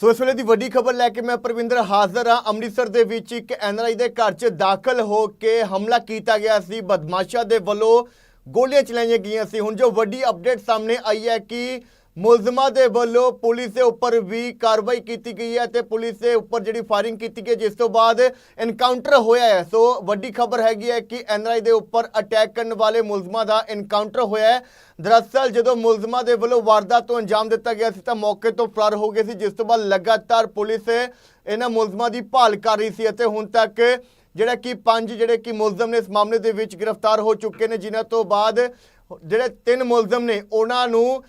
ਸੋ ਇਸ ਵੇਲੇ ਦੀ ਵੱਡੀ ਖਬਰ ਲੈ ਕੇ ਮੈਂ ਪ੍ਰਵਿੰਦਰ ਹਾਜ਼ਰ ਹਾਂ। ਅੰਮ੍ਰਿਤਸਰ ਦੇ ਵਿੱਚ ਇੱਕ ਐਨਆਰਆਈ ਦੇ ਘਰ 'ਚ ਦਾਖਲ ਹੋ ਕੇ ਹਮਲਾ ਕੀਤਾ ਗਿਆ ਸੀ। ਬਦਮਾਸ਼ਾਂ ਦੇ ਵੱਲੋਂ ਗੋਲੀਆਂ ਚਲਾਈਆਂ ਗਈਆਂ ਸੀ। ਹੁਣ ਜੋ ਵੱਡੀ ਅਪਡੇਟ ਸਾਹਮਣੇ ਆਈ ਹੈ ਕਿ ਮੁਲਜ਼ਮਾਂ ਦੇ ਵੱਲੋਂ ਪੁਲਿਸ ਦੇ ਉੱਪਰ ਵੀ ਕਾਰਵਾਈ ਕੀਤੀ ਗਈ ਹੈ ਤੇ ਪੁਲਿਸ ਦੇ ਉੱਪਰ ਜਿਹੜੀ ਫਾਇਰਿੰਗ ਕੀਤੀ ਗਈ ਜਿਸ ਤੋਂ ਬਾਅਦ ਐਨਕਾਊਂਟਰ ਹੋਇਆ ਹੈ। ਸੋ ਵੱਡੀ ਖਬਰ ਹੈਗੀ ਹੈ ਕਿ ਐਨਆਰਆਈ ਦੇ ਉੱਪਰ ਅਟੈਕ ਕਰਨ ਵਾਲੇ ਮੁਲਜ਼ਮਾਂ ਦਾ ਐਨਕਾਊਂਟਰ ਹੋਇਆ ਹੈ। ਦਰਅਸਲ ਜਦੋਂ ਮੁਲਜ਼ਮਾਂ ਦੇ ਵੱਲੋਂ ਵਾਰਦਾਤ ਤੋਂ ਅੰਜਾਮ ਦਿੱਤਾ ਗਿਆ ਸੀ ਤਾਂ ਮੌਕੇ ਤੋਂ ਫਰਾਰ ਹੋ ਗਏ ਸੀ, ਜਿਸ ਤੋਂ ਬਾਅਦ ਲਗਾਤਾਰ ਪੁਲਿਸ ਇਹਨਾਂ ਮੁਲਜ਼ਮਾਂ ਦੀ ਭਾਲ ਕਰ ਰਹੀ ਸੀ ਅਤੇ ਹੁਣ ਤੱਕ ਜਿਹੜਾ ਕਿ ਪੰਜ ਜਿਹੜੇ ਕਿ ਮੁਲਜ਼ਮ ਨੇ ਇਸ ਮਾਮਲੇ ਦੇ ਵਿੱਚ ਗ੍ਰਿਫਤਾਰ ਹੋ ਚੁੱਕੇ ਨੇ, ਜਿਨ੍ਹਾਂ ਤੋਂ ਬਾਅਦ ਜਿਹੜੇ ਤਿੰਨ ਮੁਲਜ਼ਮ ਨੇ, ਉਹਨਾਂ ਨੂੰ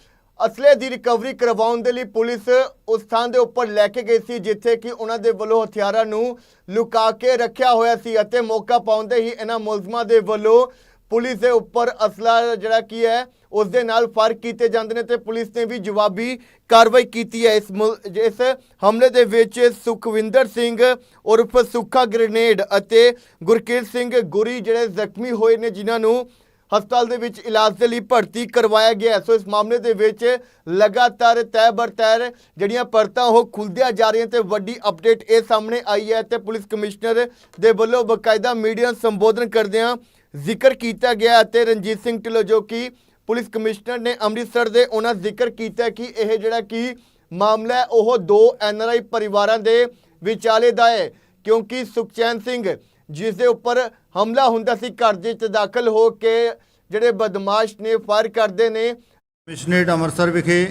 ਅਸਲੇ ਦੀ ਰਿਕਵਰੀ ਕਰਵਾਉਣ ਦੇ ਲਈ ਪੁਲਿਸ ਉਸ ਥਾਂ ਦੇ ਉੱਪਰ ਲੈ ਕੇ ਗਈ ਸੀ, ਜਿੱਥੇ ਕਿ ਉਹਨਾਂ ਦੇ ਵੱਲੋਂ ਹਥਿਆਰਾਂ ਨੂੰ ਲੁਕਾ ਕੇ ਰੱਖਿਆ ਹੋਇਆ ਸੀ ਅਤੇ ਮੌਕਾ ਪਾਉਂਦੇ ਹੀ ਇਹਨਾਂ ਮੁਲਜ਼ਮਾਂ ਦੇ ਵੱਲੋਂ ਪੁਲਿਸ ਦੇ ਉੱਪਰ ਅਸਲਾ ਜਿਹੜਾ ਕੀ ਹੈ, ਉਸ ਦੇ ਨਾਲ ਫਾਇਰ ਕੀਤੇ ਜਾਂਦੇ ਨੇ ਤੇ ਪੁਲਿਸ ਨੇ ਵੀ ਜਵਾਬੀ ਕਾਰਵਾਈ ਕੀਤੀ ਹੈ। ਇਸ ਮੁਲ- ਇਸ ਹਮਲੇ ਦੇ ਵਿੱਚ ਸੁਖਵਿੰਦਰ ਸਿੰਘ ਉਰਫ ਸੁੱਖਾ ਗ੍ਰੇਨੇਡ ਅਤੇ ਗੁਰਕੀਰਤ ਸਿੰਘ ਗੁਰੀ ਜਿਹੜੇ ਜ਼ਖਮੀ ਹੋਏ ਨੇ, ਜਿਨ੍ਹਾਂ ਨੂੰ ਹਸਪਤਾਲ ਦੇ ਵਿੱਚ ਇਲਾਜ ਦੇ ਲਈ ਭਰਤੀ ਕਰਵਾਇਆ ਗਿਆ ਸੋ ਇਸ ਮਾਮਲੇ ਦੇ ਵਿੱਚ ਲਗਾਤਾਰ ਤੈ ਬਰ ਜਿਹੜੀਆਂ ਪਰਤਾਂ ਉਹ ਖੁੱਲਦੀਆਂ ਜਾ ਰਹੀਆਂ ਤੇ ਵੱਡੀ ਅਪਡੇਟ ਇਹ ਸਾਹਮਣੇ ਆਈ ਹੈ ਤੇ ਪੁਲਿਸ ਕਮਿਸ਼ਨਰ ਦੇ ਵੱਲੋਂ ਬਕਾਇਦਾ ਮੀਡੀਆ ਸੰਬੋਧਨ ਕਰਦਿਆਂ ਜ਼ਿਕਰ ਕੀਤਾ ਗਿਆ ਅਤੇ ਰਣਜੀਤ ਸਿੰਘ ਢਿੱਲੋਂ ਜੋ ਕਿ ਪੁਲਿਸ ਕਮਿਸ਼ਨਰ ਨੇ ਅੰਮ੍ਰਿਤਸਰ ਦੇ ਉਹਨਾਂ ਜ਼ਿਕਰ ਕੀਤਾ ਕਿ ਇਹ ਜਿਹੜਾ ਕਿ ਮਾਮਲਾ ਉਹ ਦੋ ਐਨਆਰਆਈ ਪਰਿਵਾਰਾਂ ਦੇ ਵਿਚਾਲੇ ਦਾ ਹੈ। ਕਿਉਂਕਿ ਸੁਖਚੈਨ ਸਿੰਘ ਜਿਸ ਦੇ ਉੱਪਰ ਹਮਲਾ ਹੁੰਦਾ ਸੀ ਘਰ ਦੇ ਵਿੱਚ ਦਾਖਲ ਹੋ ਕੇ ਜਿਹੜੇ ਬਦਮਾਸ਼ ਨੇ ਫਾਇਰ ਕਰਦੇ ਨੇ। ਕਮਿਸ਼ਨਰੇਟ ਅੰਮ੍ਰਿਤਸਰ ਵਿਖੇ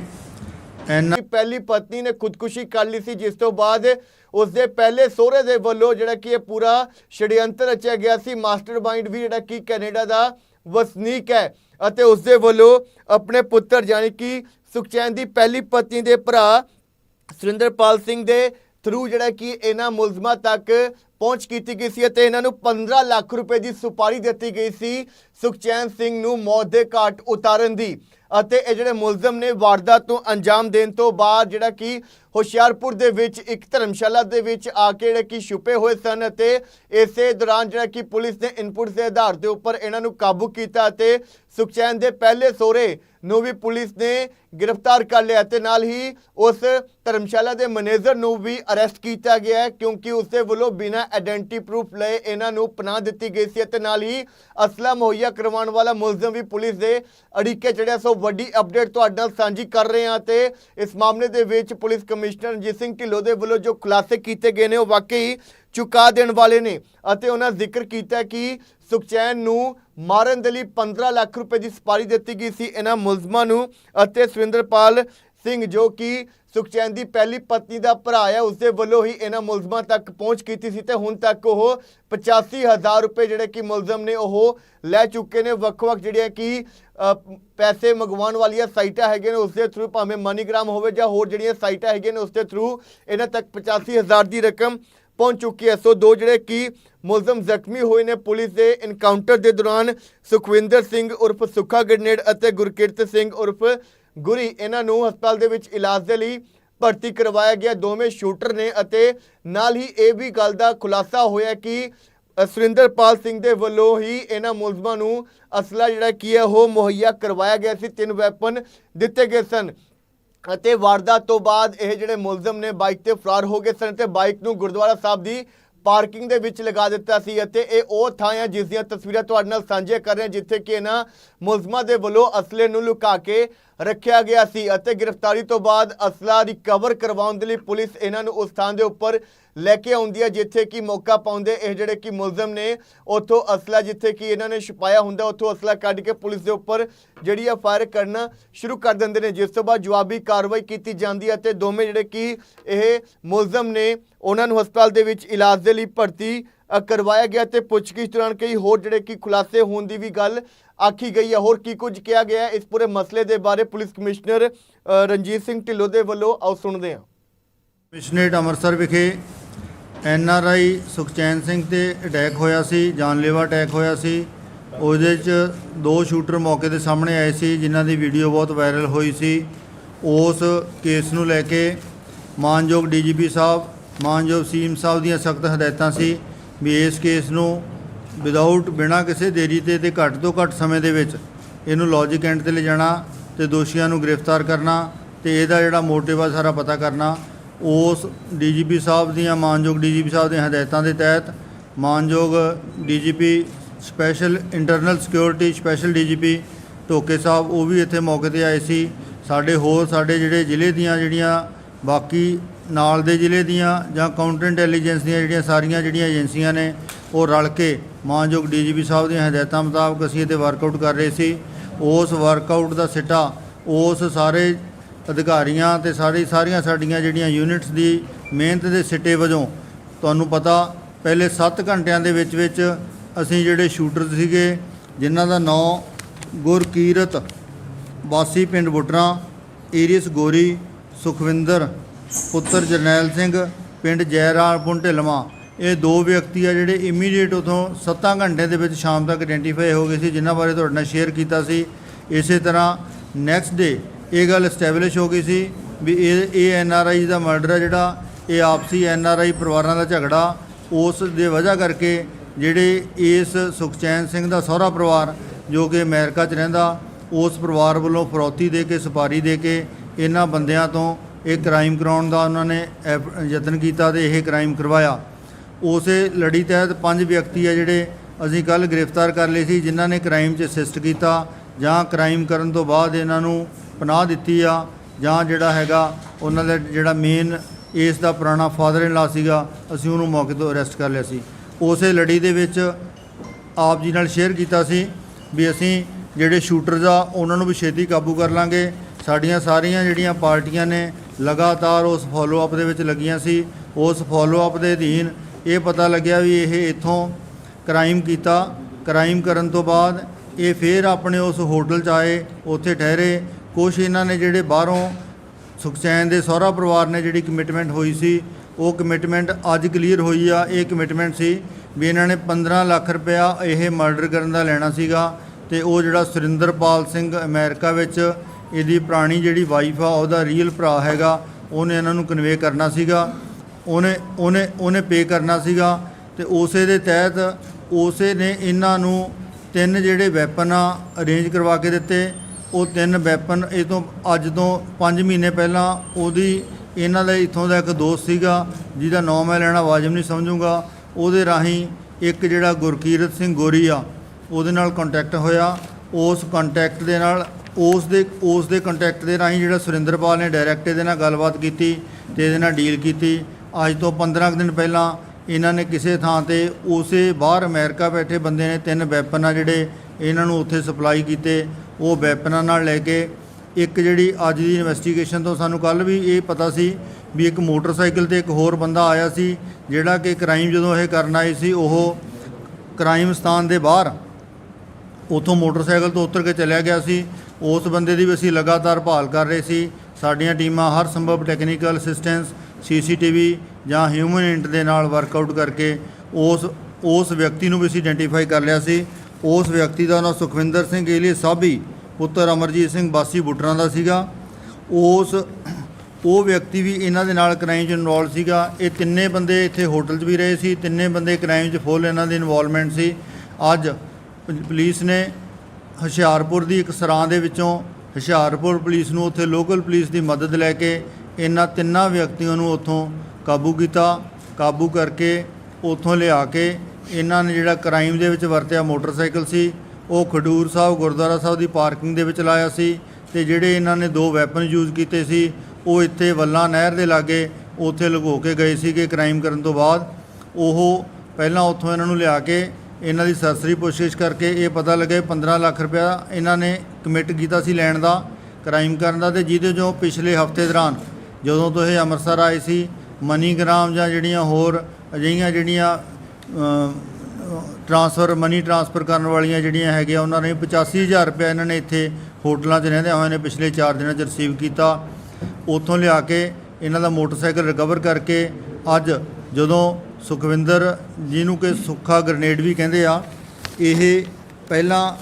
ਕਿ ਪਹਿਲੀ ਪਤਨੀ ਨੇ ਖੁਦਕੁਸ਼ੀ ਕਰ ਲਈ ਸੀ ਜਿਸ ਤੋਂ ਬਾਅਦ ਉਸ ਦੇ ਪਹਿਲੇ ਸਹੁਰੇ ਦੇ ਵੱਲੋਂ ਜਿਹੜਾ ਕਿ ਇਹ ਪੂਰਾ ਛੜਯੰਤਰ ਰਚਿਆ ਗਿਆ ਸੀ। ਮਾਸਟਰਮਾਈਂਡ ਵੀ ਜਿਹੜਾ ਕਿ ਕੈਨੇਡਾ ਦਾ ਵਸਨੀਕ ਹੈ ਅਤੇ ਉਸ ਦੇ ਵੱਲੋਂ ਆਪਣੇ ਪੁੱਤਰ ਯਾਨੀ ਕਿ ਸੁਖਚੈਨ ਦੀ ਪਹਿਲੀ ਪਤਨੀ ਦੇ ਭਰਾ ਸੁਰਿੰਦਰਪਾਲ ਸਿੰਘ ਦੇ ਥਰੂ ਜਿਹੜਾ ਕਿ ਇਹਨਾਂ ਮੁਲਜ਼ਮਾਂ ਤੱਕ ਪਹੁੰਚ ਕੀਤੀ ਗਈ ਸੀ ਅਤੇ ਇਹਨਾਂ ਨੂੰ 15 ਲੱਖ ਰੁਪਏ ਦੀ ਸੁਪਾਰੀ ਦਿੱਤੀ ਗਈ ਸੀ ਸੁਖਚੈਨ ਸਿੰਘ ਨੂੰ ਮੌਤ ਦੇ ਘਾਟ ਉਤਾਰਨ ਦੀ। ਅਤੇ ਇਹ ਜਿਹੜੇ ਮੁਲਜ਼ਮ ਨੇ ਵਾਰਦਾਤ ਨੂੰ ਅੰਜਾਮ ਦੇਣ ਤੋਂ ਬਾਅਦ ਜਿਹੜਾ ਕਿ ਹੁਸ਼ਿਆਰਪੁਰ ਦੇ ਵਿੱਚ ਇੱਕ ਧਰਮਸ਼ਾਲਾ ਦੇ ਵਿੱਚ ਆ ਕੇ ਜਿਹੜੇ ਕਿ ਛੁਪੇ ਹੋਏ ਸਨ ਅਤੇ ਇਸੇ ਦੌਰਾਨ ਜਿਹੜਾ ਕਿ ਪੁਲਿਸ ਨੇ ਇਨਪੁਟ ਦੇ ਆਧਾਰ ਦੇ ਉੱਪਰ ਇਹਨਾਂ ਨੂੰ ਕਾਬੂ ਕੀਤਾ ਅਤੇ ਸੁਖਚੈਨ ਦੇ ਪਹਿਲੇ ਸਹੁਰੇ ਨੂੰ ਵੀ ਪੁਲਿਸ ਨੇ ਗ੍ਰਿਫਤਾਰ ਕਰ ਲਿਆ ਤੇ ਨਾਲ ਹੀ ਉਸ ਧਰਮਸ਼ਾਲਾ ਦੇ ਮੈਨੇਜਰ ਨੂੰ ਵੀ ਅਰੈਸਟ ਕੀਤਾ ਗਿਆ ਕਿਉਂਕਿ ਉਸ ਦੇ ਵੱਲੋਂ ਬਿਨਾਂ ਆਇਡੈਂਟੀ ਪ੍ਰੂਫ ਲਏ ਇਹਨਾਂ ਨੂੰ ਪਨਾਹ ਦਿੱਤੀ ਗਈ ਸੀ ਅਤੇ ਨਾਲ ਹੀ ਅਸਲਾ ਮੁਹੱਈਆ ਕਰਵਾਉਣ ਵਾਲਾ ਮੁਲਜ਼ਮ ਵੀ ਪੁਲਿਸ ਦੇ ਅੜਿੱਕੇ ਚੜਿਆ। ਸੋ ਵੱਡੀ ਅਪਡੇਟ ਤੁਹਾਡੇ ਨਾਲ ਸਾਂਝੀ ਕਰ ਰਹੇ ਹਾਂ ਤੇ ਇਸ ਮਾਮਲੇ ਦੇ ਵਿੱਚ ਪੁਲਿਸ ਕਮਿਸ਼ਨਰ ਰਣਜੀਤ ਸਿੰਘ ਢਿੱਲੋਂ ਦੇ ਵੱਲੋਂ ਜੋ ਖੁਲਾਸੇ ਕੀਤੇ ਗਏ ਨੇ, ਉਹ ਵਾਕਈ ਚੁਕਾ ਦੇਣ ਵਾਲੇ ਨੇ ਅਤੇ ਉਹਨਾਂ ਜ਼ਿਕਰ ਕੀਤਾ ਕਿ ਸੁਖਚੈਨ ਨੂੰ ਮਾਰਨ ਦੇ ਲਈ 15 ਲੱਖ ਰੁਪਏ ਦੀ ਸਪਾਰੀ ਦਿੱਤੀ ਗਈ ਸੀ। ਇਹਨਾਂ ਮੁਲਜ਼ਮਾਂ ਨੂੰ ਅਤੇ ਸੁਰਿੰਦਰਪਾਲ ਸਿੰਘ ਜੋ ਕਿ ਸੁਖਚੈਨ ਦੀ ਪਹਿਲੀ ਪਤਨੀ ਦਾ ਭਰਾ ਹੈ ਉਸ ਦੇ ਵੱਲੋਂ ਹੀ ਇਹਨਾਂ ਮੁਲਜ਼ਮਾਂ ਤੱਕ ਪਹੁੰਚ ਕੀਤੀ ਸੀ ਤੇ ਹੁਣ ਤੱਕ ਉਹ 85000 ਰੁਪਏ ਜਿਹੜੇ ਕਿ ਮੁਲਜ਼ਮ ਨੇ ਉਹ ਲੈ ਚੁੱਕੇ ਨੇ। ਵੱਖ-ਵੱਖ ਜਿਹੜੀਆਂ ਕਿ ਪੈਸੇ ਮੰਗਵਾਉਣ ਵਾਲੀਆਂ ਸਾਈਟਾਂ ਹੈਗੀਆਂ ਨੇ ਉਸ ਦੇ ਥਰੂ ਭਾਵੇਂ ਮਨੀਗ੍ਰਾਮ ਹੋਵੇ ਜਾਂ ਹੋਰ ਜਿਹੜੀਆਂ ਸਾਈਟਾਂ ਹੈਗੀਆਂ ਨੇ ਉਸ ਦੇ ਥਰੂ ਇਹਨਾਂ ਤੱਕ 85000 ਦੀ ਰਕਮ ਪਹੁੰਚ ਚੁੱਕੀ ਹੈ। ਸੋ ਦੋ ਜਿਹੜੇ ਕਿ ਮੁਲਜ਼ਮ ਜ਼ਖਮੀ ਹੋਏ ਨੇ ਪੁਲਿਸ ਦੇ ਇਨਕਾਊਂਟਰ ਦੇ ਦੌਰਾਨ, ਸੁਖਵਿੰਦਰ ਸਿੰਘ ਉਰਫ ਸੁੱਖਾ ਗ੍ਰੇਨੇਡ ਅਤੇ ਗੁਰਕਿਰਤ ਸਿੰਘ ਉਰਫ ਗੁਰੀ, ਇਹਨਾਂ ਨੂੰ ਹਸਪਤਾਲ ਦੇ ਵਿੱਚ ਇਲਾਜ ਦੇ ਲਈ ਭਰਤੀ ਕਰਵਾਇਆ ਗਿਆ। ਦੋਵੇਂ ਸ਼ੂਟਰ ਨੇ ਅਤੇ ਨਾਲ ਹੀ ਇਹ ਵੀ ਗੱਲ ਦਾ ਖੁਲਾਸਾ ਹੋਇਆ ਕਿ ਸੁਰਿੰਦਰਪਾਲ ਸਿੰਘ ਦੇ ਵੱਲੋਂ ਹੀ ਇਹਨਾਂ ਮੁਲਜ਼ਮਾਂ ਨੂੰ ਅਸਲਾ ਜਿਹੜਾ ਕੀ ਹੈ, ਉਹ ਮੁਹੱਈਆ ਕਰਵਾਇਆ ਗਿਆ ਸੀ। ਤਿੰਨ ਵੈਪਨ ਦਿੱਤੇ ਗਏ ਸਨ ਅਤੇ ਵਾਰਦਾਤ ਤੋਂ ਬਾਅਦ ਇਹ ਜਿਹੜੇ ਮੁਲਜ਼ਮ ਨੇ ਬਾਈਕ ਤੇ ਫਰਾਰ ਹੋ ਗਏ ਸਨ ਤੇ ਬਾਈਕ ਨੂੰ ਗੁਰਦੁਆਰਾ ਸਾਹਿਬ ਦੀ ਪਾਰਕਿੰਗ ਦੇ ਵਿੱਚ ਲਗਾ ਦਿੱਤਾ ਸੀ ਅਤੇ ਇਹ ਉਹ ਥਾਂ ਹੈ ਜਿਸ ਦੀਆਂ ਤਸਵੀਰਾਂ ਤੁਹਾਡੇ ਨਾਲ ਸਾਂਝੀਆਂ ਕਰ ਰਹੇ ਹਾਂ, ਜਿੱਥੇ ਕਿ ਇਹਨਾਂ ਮੁਲਜ਼ਮਾਂ ਦੇ ਵੱਲੋਂ ਅਸਲੇ ਨੂੰ ਲੁਕਾ ਕੇ ਰੱਖਿਆ ਗਿਆ ਸੀ ਅਤੇ ਗ੍ਰਿਫਤਾਰੀ ਤੋਂ ਬਾਅਦ ਅਸਲਾ ਰਿਕਵਰ ਕਰਵਾਉਣ ਦੇ ਲਈ ਪੁਲਿਸ ਇਹਨਾਂ ਨੂੰ ਉਸ ਥਾਂ ਦੇ ਉੱਪਰ ਲੈ ਕੇ ਆਉਂਦੀ ਹੈ, ਜਿੱਥੇ ਕਿ ਮੌਕਾ ਪਾਉਂਦੇ ਇਹ ਜਿਹੜੇ ਕਿ ਮੁਲਜ਼ਮ ਨੇ, ਉੱਥੋਂ ਅਸਲਾ ਜਿੱਥੇ ਕਿ ਇਹਨਾਂ ਨੇ ਛੁਪਾਇਆ ਹੁੰਦਾ, ਉੱਥੋਂ ਅਸਲਾ ਕੱਢ ਕੇ ਪੁਲਿਸ ਦੇ ਉੱਪਰ ਜਿਹੜੀ ਆ ਫਾਇਰ ਕਰਨਾ ਸ਼ੁਰੂ ਕਰ ਦਿੰਦੇ ਨੇ, ਜਿਸ ਤੋਂ ਬਾਅਦ ਜਵਾਬੀ ਕਾਰਵਾਈ ਕੀਤੀ ਜਾਂਦੀ ਹੈ ਤੇ ਦੋਵੇਂ ਜਿਹੜੇ ਕਿ ਇਹ ਮੁਲਜ਼ਮ ਨੇ, ਉਹਨਾਂ ਨੂੰ ਹਸਪਤਾਲ ਦੇ ਵਿੱਚ ਇਲਾਜ ਦੇ ਲਈ ਭਰਤੀ ਕਰਵਾਇਆ ਗਿਆ ਤੇ ਪੁੱਛਗਿੱਛ ਦੌਰਾਨ ਕਈ ਹੋਰ ਜਿਹੜੇ ਕਿ ਖੁਲਾਸੇ ਹੋਣ ਦੀ ਵੀ ਗੱਲ ਆਖੀ ਗਈ ਹੈ। ਹੋਰ ਕੀ ਕੁਝ ਕਿਹਾ ਗਿਆ ਹੈ? ਇਸ ਪੂਰੇ ਮਸਲੇ ਦੇ ਬਾਰੇ ਪੁਲਿਸ ਕਮਿਸ਼ਨਰ ਰਣਜੀਤ ਸਿੰਘ ਢਿੱਲੋਂ ਦੇ ਵੱਲੋਂ ਆਓ ਸੁਣਦੇ ਹਾਂ। ਕਮਿਸ਼ਨਰੇਟ ਅੰਮ੍ਰਿਤਸਰ ਵਿਖੇ N R I Sukhchain Singh ਤੇ ਅਟੈਕ ਹੋਇਆ ਸੀ, ਜਾਨਲੇਵਾ ਅਟੈਕ ਹੋਇਆ ਸੀ। ਉਹਦੇ 'ਚ ਦੋ ਸ਼ੂਟਰ ਮੌਕੇ ਦੇ ਸਾਹਮਣੇ ਆਏ ਸੀ, ਜਿਨ੍ਹਾਂ ਦੀ ਵੀਡੀਓ ਬਹੁਤ ਵਾਇਰਲ ਹੋਈ ਸੀ। ਉਸ ਕੇਸ ਨੂੰ ਲੈ ਕੇ ਮਾਨਯੋਗ ਡੀਜੀਪੀ ਸਾਹਿਬ, ਮਾਨਯੋਗ ਸੀਐਮ ਸਾਹਿਬ ਦੀਆਂ ਸਖਤ ਹਦਾਇਤਾਂ ਸੀ। ਵੀ ਇਸ ਕੇਸ ਨੂੰ ਵਿਦਆਊਟ ਬਿਨਾਂ ਕਿਸੇ ਦੇਰੀ ਤੇ ਤੇ ਘੱਟ ਤੋਂ ਘੱਟ ਸਮੇਂ ਦੇ ਵਿੱਚ ਇਹਨੂੰ ਲੌਜਿਕ ਐਂਡ ਤੇ ਲਿਜਾਣਾ ਤੇ ਦੋਸ਼ੀਆਂ ਨੂੰ ਗ੍ਰਿਫਤਾਰ ਕਰਨਾ ਤੇ ਇਹਦਾ ਜਿਹੜਾ ਮੋਟਿਵ ਆ ਸਾਰਾ ਪਤਾ ਕਰਨਾ, ਉਸ ਡੀਜੀਪੀ ਸਾਹਿਬ ਦੀਆਂ ਮਾਨਯੋਗ ਡੀਜੀਪੀ ਸਾਹਿਬ ਦੀਆਂ ਹਦਾਇਤਾਂ ਦੇ ਤਹਿਤ ਮਾਨਯੋਗ DGP special internal security special DGP Dhoke ਸਾਹਿਬ ਉਹ ਵੀ ਇੱਥੇ ਮੌਕੇ ਤੇ ਆਏ ਸੀ। ਸਾਡੇ ਹੋਰ ਸਾਡੇ ਜਿਹੜੇ ਜ਼ਿਲ੍ਹੇ ਦੀਆਂ ਜਿਹੜੀਆਂ ਬਾਕੀ ਨਾਲ ਦੇ ਜ਼ਿਲ੍ਹੇ ਦੀਆਂ ਜਾਂ ਕਾਊਂਟਰ ਇੰਟੈਲੀਜੈਂਸ ਦੀਆਂ ਜਿਹੜੀਆਂ ਸਾਰੀਆਂ ਜਿਹੜੀਆਂ ਏਜੰਸੀਆਂ ਨੇ, ਉਹ ਰਲ ਕੇ ਮਾਨਯੋਗ ਡੀਜੀਪੀ ਸਾਹਿਬ ਦੀਆਂ ਹਦਾਇਤਾਂ ਮੁਤਾਬਕ ਅਸੀਂ ਇਹਦੇ ਵਰਕਆਊਟ ਕਰ ਰਹੇ ਸੀ। ਉਸ ਵਰਕਆਊਟ ਦਾ ਸਿੱਟਾ ਉਸ ਸਾਰੇ ਅਧਿਕਾਰੀਆਂ ਤੇ ਸਾਰੀ, ਸਾਰੀਆਂ ਸਾਡੀਆਂ ਜਿਹੜੀਆਂ ਯੂਨਿਟਸ ਦੀ ਮਿਹਨਤ ਦੇ ਸਿੱਟੇ ਵਜੋਂ ਤੁਹਾਨੂੰ ਪਤਾ, ਪਹਿਲੇ 7 ਘੰਟਿਆਂ ਦੇ ਵਿੱਚ ਵਿੱਚ ਅਸੀਂ ਜਿਹੜੇ ਸ਼ੂਟਰ ਸੀਗੇ, ਜਿਨ੍ਹਾਂ ਦਾ ਨਾਂ ਗੁਰਕੀਰਤ, ਵਾਸੀ ਪਿੰਡ ਬੁੱਟਰਾਂ ਏਰੀਸ ਗੋਰੀ, ਸੁਖਵਿੰਦਰ ਪੁੱਤਰ ਜਰਨੈਲ ਸਿੰਘ, ਪਿੰਡ ਜੈਰਾਲਪੁਰ ਢਿਲਵਾਂ। ਇਹ ਦੋ ਵਿਅਕਤੀ ਆ ਜਿਹੜੇ ਇਮੀਡੀਏਟ ਉਥੋਂ 7 ਘੰਟੇ ਦੇ ਵਿੱਚ ਸ਼ਾਮ ਤੱਕ ਆਇਡੈਂਟੀਫਾਈ ਹੋ ਗਏ ਸੀ, ਜਿਨ੍ਹਾਂ ਬਾਰੇ ਤੁਹਾਡੇ ਨਾਲ ਸ਼ੇਅਰ ਕੀਤਾ ਸੀ। ਇਸੇ ਤਰ੍ਹਾਂ ਨੈਕਸਟ ਡੇ ਇਹ ਗੱਲ ਐਸਟੈਬਲਿਸ਼ ਹੋ ਗਈ ਸੀ ਵੀ ਇਹ ਇਹ ਐਨ ਆਰ ਆਈ ਦਾ ਮਰਡਰ ਹੈ ਜਿਹੜਾ, ਇਹ ਆਪਸੀ ਐਨ ਆਰ ਆਈ ਪਰਿਵਾਰਾਂ ਦਾ ਝਗੜਾ। ਉਸ ਦੇ ਵਜ੍ਹਾ ਕਰਕੇ ਜਿਹੜੇ ਇਸ ਸੁਖਚੈਨ ਸਿੰਘ ਦਾ ਸਹੁਰਾ ਪਰਿਵਾਰ, ਜੋ ਕਿ ਅਮਰੀਕਾ 'ਚ ਰਹਿੰਦਾ, ਉਸ ਪਰਿਵਾਰ ਵੱਲੋਂ ਫਰੌਤੀ ਦੇ ਕੇ ਸੁਪਾਰੀ ਦੇ ਕੇ, ਇਹਨਾਂ ਬੰਦਿਆਂ ਤੋਂ ਇਹ ਕ੍ਰਾਈਮ ਕਰਾਉਣ ਦਾ ਉਹਨਾਂ ਨੇ ਐਫ- ਯਤਨ ਕੀਤਾ ਤੇ ਇਹ ਕ੍ਰਾਈਮ ਕਰਵਾਇਆ। ਉਸੇ ਲੜੀ ਤਹਿਤ ਪੰਜ ਵਿਅਕਤੀ ਆ ਜਿਹੜੇ ਅਸੀਂ ਕੱਲ ਗ੍ਰਿਫਤਾਰ ਕਰ ਲਏ ਸੀ, ਜਿਨ੍ਹਾਂ ਨੇ ਕ੍ਰਾਈਮ 'ਚ ਅਸਿਸਟ ਕੀਤਾ ਜਾਂ ਕ੍ਰਾਈਮ ਕਰਨ ਤੋਂ ਬਾਅਦ ਇਹਨਾਂ ਨੂੰ ਪਨਾਹ ਦਿੱਤੀ ਆ ਜਾਂ ਜਿਹੜਾ ਹੈਗਾ ਉਹਨਾਂ ਦਾ ਜਿਹੜਾ ਮੇਨ ਇਸ ਦਾ ਪੁਰਾਣਾ ਫਾਦਰ ਇਨ ਲਾ ਸੀਗਾ, ਅਸੀਂ ਉਹਨੂੰ ਮੌਕੇ ਤੋਂ ਅਰੈਸਟ ਕਰ ਲਿਆ ਸੀ। ਉਸੇ ਲੜੀ ਦੇ ਵਿੱਚ ਆਪ ਜੀ ਨਾਲ ਸ਼ੇਅਰ ਕੀਤਾ ਸੀ ਵੀ ਅਸੀਂ ਜਿਹੜੇ ਸ਼ੂਟਰਸ ਆ, ਉਹਨਾਂ ਨੂੰ ਵੀ ਛੇਤੀ ਕਾਬੂ ਕਰ ਲਾਂਗੇ। ਸਾਡੀਆਂ ਸਾਰੀਆਂ ਜਿਹੜੀਆਂ ਪਾਰਟੀਆਂ ਨੇ ਲਗਾਤਾਰ ਉਸ ਫੋਲੋ ਅਪ ਦੇ ਵਿੱਚ ਲੱਗੀਆਂ ਸੀ। ਉਸ ਫੋਲੋ ਅਪ ਦੇ ਅਧੀਨ ਇਹ ਪਤਾ ਲੱਗਿਆ ਵੀ ਇਹ ਇੱਥੋਂ ਕ੍ਰਾਈਮ ਕੀਤਾ। ਕ੍ਰਾਈਮ ਕਰਨ ਤੋਂ ਬਾਅਦ ਇਹ ਫੇਰ ਆਪਣੇ ਉਸ ਹੋਟਲ 'ਚ ਆਏ, ਉੱਥੇ ਠਹਿਰੇ। ਕੁਛ ਇਹਨਾਂ ਨੇ ਜਿਹੜੇ ਬਾਹਰੋਂ ਸੁਖਚੈਨ ਦੇ ਸਹੁਰਾ ਪਰਿਵਾਰ ਨੇ ਜਿਹੜੀ ਕਮਿਟਮੈਂਟ ਹੋਈ ਸੀ, ਉਹ ਕਮਿਟਮੈਂਟ ਅੱਜ ਕਲੀਅਰ ਹੋਈ ਆ। ਇਹ ਕਮਿਟਮੈਂਟ ਸੀ ਵੀ ਇਹਨਾਂ ਨੇ 15 ਲੱਖ ਰੁਪਇਆ ਇਹ ਮਰਡਰ ਕਰਨ ਦਾ ਲੈਣਾ ਸੀਗਾ ਤੇ ਉਹ ਜਿਹੜਾ ਸੁਰਿੰਦਰਪਾਲ ਸਿੰਘ ਅਮਰੀਕਾ ਵਿੱਚ ਇਹਦੀ ਪੁਰਾਣੀ ਜਿਹੜੀ ਵਾਈਫ ਆ, ਉਹਦਾ ਰੀਅਲ ਭਰਾ ਹੈਗਾ, ਉਹਨੇ ਇਹਨਾਂ ਨੂੰ ਕਨਵੇ ਕਰਨਾ ਸੀਗਾ, ਉਹਨੇ ਉਹਨੇ ਉਹਨੇ ਪੇ ਕਰਨਾ ਸੀਗਾ ਤੇ ਉਸੇ ਦੇ ਤਹਿਤ ਉਸੇ ਨੇ ਇਹਨਾਂ ਨੂੰ ਤਿੰਨ ਜਿਹੜੇ ਵੈਪਨ ਆ ਅਰੇਂਜ ਕਰਵਾ ਕੇ ਦਿੱਤੇ। ਉਹ ਤਿੰਨ ਵੈਪਨ ਇਹ ਤੋਂ ਅੱਜ ਤੋਂ 5 ਮਹੀਨੇ ਪਹਿਲਾਂ ਉਹਦੀ ਇਹਨਾਂ ਦਾ ਇੱਥੋਂ ਦਾ ਇੱਕ ਦੋਸਤ ਸੀਗਾ, ਜਿਹਦਾ ਨਾਮ ਮੈਂ ਲੈਣਾ ਵਾਜਬ ਨਹੀਂ ਸਮਝੂਗਾ, ਉਹਦੇ ਰਾਹੀਂ ਇੱਕ ਜਿਹੜਾ ਗੁਰਕੀਰਤ ਸਿੰਘ ਗੋਰੀ ਆ, ਉਹਦੇ ਨਾਲ ਕੰਟੈਕਟ ਹੋਇਆ। ਉਸ ਕੰਟੈਕਟ ਦੇ ਨਾਲ ਉਸ ਦੇ ਉਸ ਦੇ ਕੰਟੈਕਟ ਦੇ ਰਾਹੀਂ ਜਿਹੜਾ ਸੁਰਿੰਦਰਪਾਲ ਨੇ ਡਾਇਰੈਕਟ ਇਹਦੇ ਨਾਲ ਗੱਲਬਾਤ ਕੀਤੀ ਤੇ ਇਹਦੇ ਨਾਲ ਡੀਲ ਕੀਤੀ। ਅੱਜ ਤੋਂ 15 ਕੁ ਦਿਨ ਪਹਿਲਾਂ ਇਹਨਾਂ ਨੇ ਕਿਸੇ ਥਾਂ ਤੇ ਉਸੇ ਬਾਹਰ ਅਮਰੀਕਾ ਬੈਠੇ ਬੰਦੇ ਨੇ, ਤਿੰਨ ਵੈਪਨ ਆ ਜਿਹੜੇ ਇਹਨਾਂ ਨੂੰ ਉੱਥੇ ਸਪਲਾਈ ਕੀਤੇ। ਉਹ ਵੈਪਨਾਂ ਨਾਲ ਲੈ ਕੇ ਇੱਕ ਜਿਹੜੀ ਅੱਜ ਦੀ ਇਨਵੈਸਟੀਗੇਸ਼ਨ ਤੋਂ ਸਾਨੂੰ ਕੱਲ ਵੀ ਇਹ ਪਤਾ ਸੀ ਵੀ ਇੱਕ ਮੋਟਰਸਾਈਕਲ ਤੇ ਇੱਕ ਹੋਰ ਬੰਦਾ ਆਇਆ ਸੀ, ਜਿਹੜਾ ਕਿ ਕ੍ਰਾਈਮ ਜਦੋਂ ਇਹ ਕਰਨ ਆਏ ਸੀ, ਉਹ ਕ੍ਰਾਈਮ ਸਥਾਨ ਦੇ ਬਾਹਰ ਉਥੋਂ ਮੋਟਰਸਾਈਕਲ ਤੋਂ ਉਤਰ ਕੇ ਚਲਿਆ ਗਿਆ ਸੀ। ਉਸ ਬੰਦੇ ਦੀ ਵੀ ਅਸੀਂ ਲਗਾਤਾਰ ਭਾਲ ਕਰ ਰਹੇ ਸੀ। ਸਾਡੀਆਂ ਟੀਮਾਂ ਹਰ ਸੰਭਵ ਟੈਕਨੀਕਲ ਅਸਿਸਟੈਂਸ ਸੀਸੀਟੀਵੀ ਜਾਂ ਹਿਊਮਨ ਇੰਟ ਦੇ ਨਾਲ ਵਰਕਆਊਟ ਕਰਕੇ ਉਸ ਉਸ ਵਿਅਕਤੀ ਨੂੰ ਵੀ ਅਸੀਂ ਆਇਡੈਂਟੀਫਾਈ ਕਰ ਲਿਆ ਸੀ। ਉਸ ਵਿਅਕਤੀ ਦਾ ਨਾਮ ਸੁਖਵਿੰਦਰ ਸਿੰਘ, ਏਲੀਏ ਸਾਬੀ, ਪੁੱਤਰ ਅਮਰਜੀਤ ਸਿੰਘ, ਬਾਸੀ ਬੁੱਟਰਾਂ ਦਾ ਸੀਗਾ। ਉਸ, ਉਹ ਵਿਅਕਤੀ ਵੀ ਇਹਨਾਂ ਦੇ ਨਾਲ ਕ੍ਰਾਈਮ 'ਚ ਇਨਵੋਲਵ ਸੀਗਾ। ਇਹ ਤਿੰਨੇ ਬੰਦੇ ਇੱਥੇ ਹੋਟਲ 'ਚ ਵੀ ਰਹੇ ਸੀ। ਤਿੰਨੇ ਬੰਦੇ ਕ੍ਰਾਈਮ 'ਚ ਫੁੱਲ ਇਹਨਾਂ ਦੀ ਇਨਵੋਲਵਮੈਂਟ ਸੀ। ਅੱਜ ਪੁਲਿਸ ਨੇ ਹੁਸ਼ਿਆਰਪੁਰ ਦੀ ਇੱਕ ਸਰਾਂ ਦੇ ਵਿੱਚੋਂ ਹੁਸ਼ਿਆਰਪੁਰ ਪੁਲਿਸ ਨੂੰ ਉੱਥੇ ਲੋਕਲ ਪੁਲਿਸ ਦੀ ਮਦਦ ਲੈ ਕੇ ਇਹਨਾਂ ਤਿੰਨਾਂ ਵਿਅਕਤੀਆਂ ਨੂੰ ਉੱਥੋਂ ਕਾਬੂ ਕੀਤਾ, ਕਾਬੂ ਕਰਕੇ ਉੱਥੋਂ ਲਿਆ ਕੇ ਇਹਨਾਂ ਨੇ ਜਿਹੜਾ ਕ੍ਰਾਈਮ ਦੇ ਵਿੱਚ ਵਰਤਿਆ ਮੋਟਰਸਾਈਕਲ ਸੀ, ਉਹ ਖਡੂਰ ਸਾਹਿਬ, ਗੁਰਦੁਆਰਾ ਸਾਹਿਬ ਦੀ ਪਾਰਕਿੰਗ ਦੇ ਵਿੱਚ ਲਾਇਆ ਸੀ ਤੇ ਜਿਹੜੇ ਇਹਨਾਂ ਨੇ ਦੋ ਵੈਪਨ ਯੂਜ਼ ਕੀਤੇ ਸੀ, ਉਹ ਇੱਥੇ ਵੱਲਾ ਨਹਿਰ ਦੇ ਲਾਗੇ ਉੱਥੇ ਲਗੋ ਕੇ ਗਏ ਸੀਗੇ ਕ੍ਰਾਈਮ ਕਰਨ ਤੋਂ ਬਾਅਦ। ਉਹ ਪਹਿਲਾਂ ਉੱਥੋਂ ਇਹਨਾਂ ਨੂੰ ਲਿਆ ਕੇ ਇਹਨਾਂ ਦੀ ਸਰਸਰੀ ਪੁੱਛਗਿੱਛ ਕਰਕੇ ਇਹ ਪਤਾ ਲੱਗਿਆ 15 ਲੱਖ ਰੁਪਇਆ ਇਹਨਾਂ ਨੇ ਕਮਿਟ ਕੀਤਾ ਸੀ ਲੈਣ ਦਾ ਕ੍ਰਾਈਮ ਕਰਨ ਦਾ ਤੇ ਜਿਹਦੇ ਜੋ ਪਿਛਲੇ ਹਫ਼ਤੇ ਦੌਰਾਨ ਜਦੋਂ ਤੋਂ ਇਹ ਅੰਮ੍ਰਿਤਸਰ ਆਏ ਸੀ, ਮਨੀਗ੍ਰਾਮ ਜਾਂ ਜਿਹੜੀਆਂ ਹੋਰ ਅਜਿਹੀਆਂ ਜਿਹੜੀਆਂ ਟ੍ਰਾਂਸਫਰ ਮਨੀ ਟ੍ਰਾਂਸਫਰ ਕਰਨ ਵਾਲੀਆਂ ਜਿਹੜੀਆਂ ਹੈਗੀਆਂ, ਉਹਨਾਂ ਨੇ 85000 ਰੁਪਇਆ ਇਹਨਾਂ ਨੇ ਇੱਥੇ ਹੋਟਲਾਂ 'ਚ ਰਹਿੰਦੇ ਹੋਏ ਨੇ ਪਿਛਲੇ 4 ਦਿਨਾਂ 'ਚ ਰਿਸੀਵ ਕੀਤਾ। ਉੱਥੋਂ ਲਿਆ ਕੇ ਇਹਨਾਂ ਦਾ ਮੋਟਰਸਾਈਕਲ ਰਿਕਵਰ ਕਰਕੇ ਅੱਜ ਜਦੋਂ ਸੁਖਵਿੰਦਰ ਜਿਹਨੂੰ ਕਿ ਸੁੱਖਾ ਗ੍ਰਨੇਡ ਵੀ ਕਹਿੰਦੇ ਆ, ਇਹ ਪਹਿਲਾਂ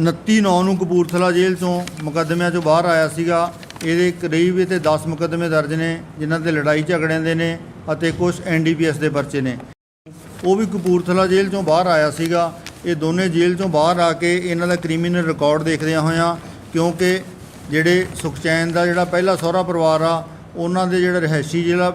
29 ਨੌ ਨੂੰ ਕਪੂਰਥਲਾ ਜੇਲ੍ਹ ਤੋਂ ਮੁਕੱਦਮਿਆਂ ਚੋਂ ਬਾਹਰ ਆਇਆ ਸੀਗਾ। ਇਹਦੇ ਕਰੀਬ ਇਹ ਤੇ 10 ਮੁਕੱਦਮੇ ਦਰਜ ਨੇ, ਜਿਨ੍ਹਾਂ ਤੇ ਲੜਾਈ ਝਗੜਿਆਂ ਦੇ ਨੇ ਅਤੇ ਕੁਝ ਐਨਡੀਪੀਐਸ ਦੇ ਪਰਚੇ ਨੇ। ਉਹ ਵੀ ਕਪੂਰਥਲਾ ਜੇਲ੍ਹ ਚੋਂ ਬਾਹਰ ਆਇਆ ਸੀਗਾ। ਇਹ ਦੋਨੇ ਜੇਲ੍ਹ ਚੋਂ ਬਾਹਰ ਆ ਕੇ ਇਹਨਾਂ ਦਾ ਕ੍ਰਿਮੀਨਲ ਰਿਕਾਰਡ ਦੇਖਦਿਆਂ ਹੋਇਆਂ, ਕਿਉਂਕਿ ਜਿਹੜੇ ਸੁਖਚੈਨ ਦਾ ਜਿਹੜਾ ਪਹਿਲਾ ਸਹੁਰਾ ਪਰਿਵਾਰ ਆ ਉਹਨਾਂ ਦੇ ਜਿਹੜਾ ਰਿਹਾਇਸ਼ੀ ਜ਼ਿਲ੍ਹਾ